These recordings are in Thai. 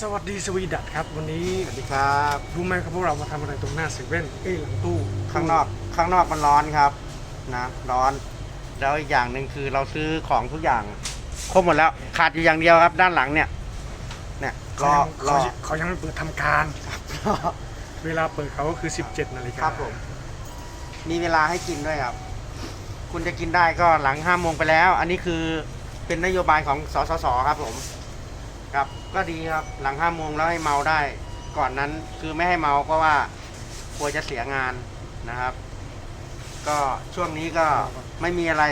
สวัสดีสวีดัตครับวันนี้สวัสดีครับรู้ไหมครับพวกเรามาทำอะไรตรงหน้าเซเว่นเอ้ยหลังตู้ข้างนอกข้างนอกมันร้อนครับนะร้อน แล้วอีกอย่างหนึ่งคือเราซื้อของทุกอย่างครบหมดแล้วขาดอยู่อย่างเดียวครับ ด้านหลังเนี่ยเนี่ยรเขาอยังรอเขาเขายังไม่เปิดทำการเวลาเปิดเขาก็คือ 17นาฬิกาครับผมมีเวลาให้กินด้วยครับ คุณจะกินได้ก็หลังห้าโมงไปแล้ว อันนี้คือเป็นนโยบายของสสสครับผม ครับก็ดีครับหลังห้าโมงแล้วให้เมาได้ ก่อนนั้นคือไม่ให้เมาเพราะว่ากลัวจะเสียงานนะครับ ก็ช่วงนี้ก็ไม่มีอะไร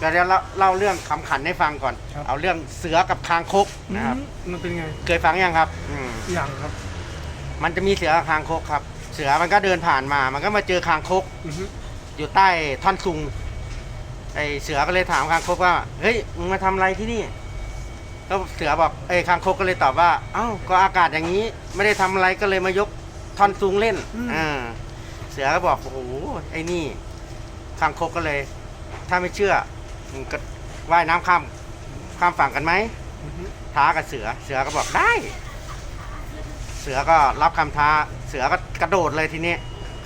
ก็เดี๋ยวเล่าเล่าเรื่องขำขันให้ฟังก่อนเอาเรื่องเสือกับคางคกอืนะครับมมันเป็นไงเคยฟังยังครับอืมอย่างครับมันจะมีเสือกับคางคกครับ เสือมันก็เดินผ่านมา มันก็มาเจอคางคก อือฮึอยู่ใต้ท่อนซุงไอเสือก็เลยถามคางคกว่า เฮ้ย มึงมาทำอะไรที่นี่ แล้วเสือบอกเอ้ยคางคกก็เลยตอบว่าเอ้าก็อากาศอย่างนี้ ไม่ได้ทำอะไรก็เลยมายกท่อนซุงเล่นอ่าเสือก็บอกโอ้โหไอ้นี่คางคกก็เลย ถ้าไม่เชื่อมึงก็ว่ายน้ำข้ามข้ามฝั่งกันไหมอือฮึท้ากับเสือ เสือก็บอกได้ เสือก็รับคำท้า เสือก็กระโดดเลยทีนี้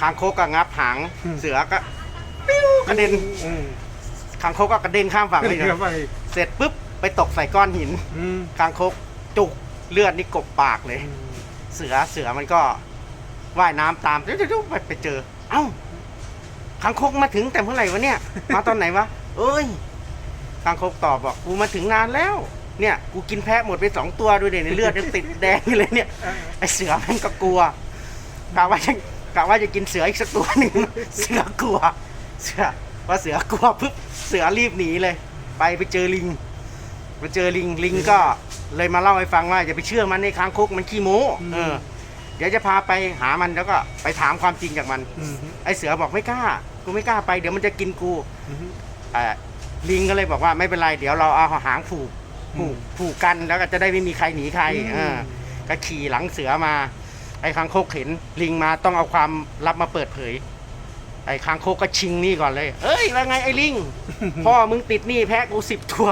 คางคกก็งับหางเสือก็ปิ้วกระเด็นอืมคางคกก็กระเด็นข้ามฝั่งไปเดี๋ยวไปเสร็จปุ๊บ ไปตกใส่ก้อนหินอืมคางคกจุกเลือดนี่กบปากเลยอืมเสือเสือมันก็ว่ายน้ำตามจุ๊บๆๆไปไปเจอ เอ้าคางคกมาถึงแต่เมื่อไหร่วะเนี่ย มาตอนไหนวะเอ้ยคางคกตอบบอกกูมาถึงนานแล้ว เนี่ยกูกินแพะหมดไปสองตัวด้วยเดี๋ยวในเลือดยังติดแดงอยู่เลยเนี่ยอ่าไอเสือมันก็กลัวกะว่าจะกะว่าจะกินเสืออีกสักตัวหนึ่ง เสือกลัว เสือพอเสือกลัวปุ๊บเสือรีบหนีเลย ไปไปเจอลิง ไปเจอลิงลิงก็เลยมาเล่าให้ฟังว่าอย่าไปเชื่อมันในคางคกมันขี้โม้เออ เดี๋ยวจะพาไปหามันแล้วก็ไปถามความจริงจากมันอืมไอเสือบอกไม่กล้า กูไม่กล้าไปเดี๋ยวมันจะกินกูอืมเอ่อลิงก็เลยบอกว่าไม่เป็นไรเดี๋ยวเราเอาหางผูกผูกอืมผูกกันแล้วก็จะได้ไม่มีใครหนีใครอืมเออก็ขี่หลังเสือมา ไอ้คางคกเห็นลิงมาต้องเอาความลับมาเปิดเผย ไอ้คางคกก็ชิงหนี่ก่อนเลย เอ้ยแล้วไงไอ้ลิง พ่อมึงติดหนี้แพ้กูสิบตัว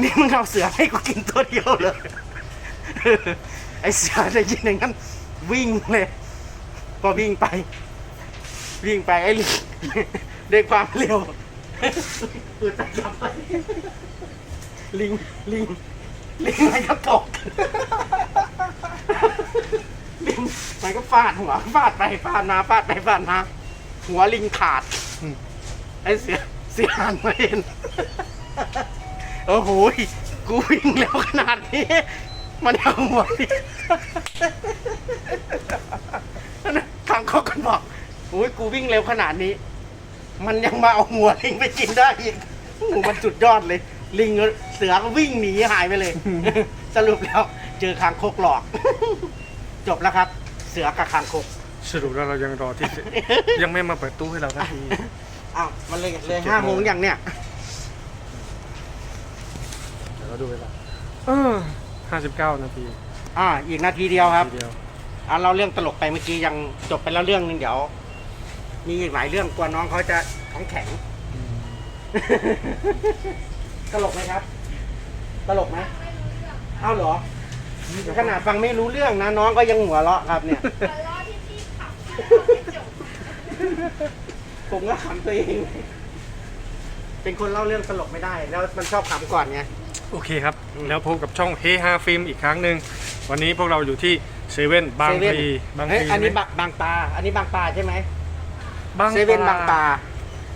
นี่มึงเอาเสือให้กูกินตัวเดียวเลยไอ้เสือได้ยินอย่างนั้น วิ่งเลยพอวิ่งไป วิ่งไปไอ้ลิงด้วยความเร็วปืนตะจับไปลิงลิงลิงมันก็ตกลิงมันก็ฟาดหัวฟาดไปฟาดมาฟาดไปฟาดมาหัวลิงขาดอืมไอ้เสือเสือหันมาเห็น โอ้โหยกูวิ่งเร็วขนาดนี้ มันเอาหัวลิงทางเขากันบอกโอ้ยกูวิ่งเร็วขนาดนี้ มันยังมาเอาหัวลิงไปกินได้อีกโอ้โหมันสุดยอดเลย ลิงเสือก็วิ่งหนีหายไปเลย สรุปแล้วเจอคางคกหลอก จบแล้วครับ เสือกับคางคกสรุปแล้วเรายังรอที่ ยังไม่มาเปิดตู้ให้เราทันทีอ้าวมันเลยเลยห้าโมงอย่างเนี้ย เดี๋ยวเราดูเวลาเออห้าสิบเก้านาทีอ่า อีกนาทีเดียวครับ ทีเดียว อ่าเราเรื่องตลกไปเมื่อกี้ยังจบไปแล้วเรื่องหนึงเดี๋ยว มีอีกหลายเรื่องกลัวน้องเขาจะท้องแข็งอืมตลกไหมครับ ตลกไหมเอ้าเหรอ ขนาดฟังไม่รู้เรื่องนะน้องก็ยังหัวเราะครับเนี่ย หัวเราะที่พี่ขับมาแล้วไม่จบผมก็ขำตัวเอง เป็นคนเล่าเรื่องตลกไม่ได้ แล้วมันชอบขำก่อนไง โอเคครับอืมแล้วพบกับช่องเฮฮาฟิล์มอีกครั้งหนึ่งวันนี้พวกเราอยู่ที่เซเว่นบางเซพเว่นลีบางพเฮ้ยลีอันนี้ไหมบางบางปลาอันนี้บางปลาใช่ไหมบางเซเว่นบางปลา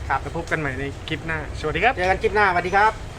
ครับแล้วพบกันใหม่ในคลิปหน้า สวัสดีครับ เจอกันคลิปหน้าสวัสดีครับ